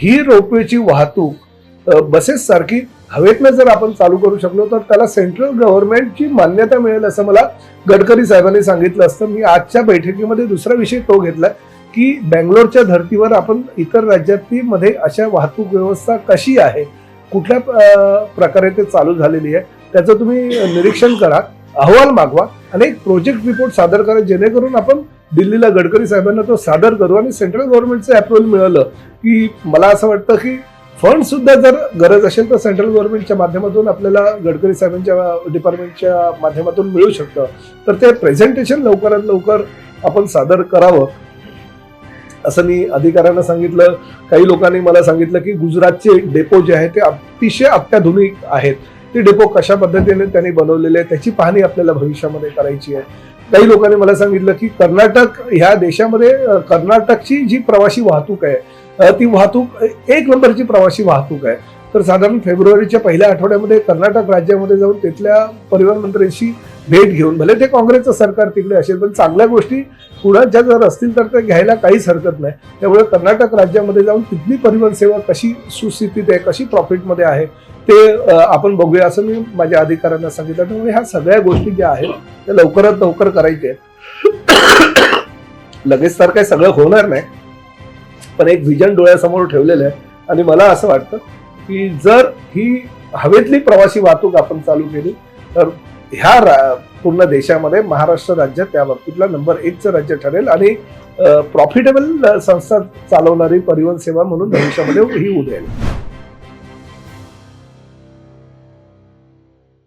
ही रोपवेची वाहतूक बसेससारखी हवेतनं जर आपण चालू करू शकलो तर त्याला सेंट्रल गव्हर्नमेंटची मान्यता मिळेल असं मला गडकरी साहेबांनी सांगितलं असतं. मी आजच्या बैठकीमध्ये दुसरा विषय तो घेतला की बँगलोरच्या धर्तीवर आपण इतर राज्यातली मध्ये अशा वाहतूक व्यवस्था कशी आहे? कुठल्या प्रकारे ते चालू झालेली आहे? त्याचं तुम्ही निरीक्षण करा अहवाल मागवा आणि एक प्रोजेक्ट रिपोर्ट सादर करा जेणेकरून आपण दिल्लीला गडकरी साहेबांना तो सादर करू आणि सेंट्रल गव्हर्नमेंटचं अप्रुव्हल मिळालं की मला असं वाटतं की फंड सुद्धा जर गरज असेल तर सेंट्रल गव्हर्नमेंटच्या माध्यमातून आपल्याला गडकरी साहेबांच्या डिपार्टमेंटच्या माध्यमातून मिळू शकतं. तर ते प्रेझेंटेशन लवकरात लवकर आपण सादर करावं. असं मी अधिकाऱ्यांना सांगितलं. काही लोकांनी मला सांगितलं की गुजरातचे डेपो जे आहे ते अतिशय अत्याधुनिक आहेत. ते डेपो कशा पद्धतीने त्यांनी बनवलेले आहे त्याची पाहणी आपल्याला भविष्यामध्ये करायची आहे. काही लोकांनी मला सांगितलं की कर्नाटक ह्या देशामध्ये कर्नाटकची जी प्रवासी वाहतूक आहे ती वाहतूक एक नंबरची प्रवासी वाहतूक आहे. तर साधारण फेब्रुवारीच्या पहिल्या आठवड्यामध्ये कर्नाटक राज्यामध्ये जाऊन तिथल्या परिवहन मंत्र्यांशी भेट घेऊन भले ते काँग्रेसचं सरकार तिकडे असेल पण चांगल्या गोष्टी पुण्यात जर असतील तर ते घ्यायला काहीच हरकत नाही. त्यामुळे कर्नाटक राज्यामध्ये जाऊन तिथली परिवहन सेवा कशी सुस्थितीत आहे कशी प्रॉफिटमध्ये आहे ते आपण बघूया असं मी माझ्या अधिकाऱ्यांना सांगितलं. त्यामुळे ह्या सगळ्या गोष्टी ज्या आहेत त्या लवकरात लवकर करायच्या आहेत. लगेच तर काही सगळं होणार नाही पण एक विजन डोळ्यासमोर ठेवलेलं आहे. आणि मला असं वाटतं की जर ही हवेतली प्रवासी वाहतूक आपण चालू केली तर ह्या रा- पूर्ण देशामध्ये महाराष्ट्र राज्य त्या बाबतीतला नंबर एकचं राज्य ठरेल. आणि प्रॉफिटेबल संस्था चालवणारी परिवहन सेवा म्हणून भविष्यामध्ये ही उडेल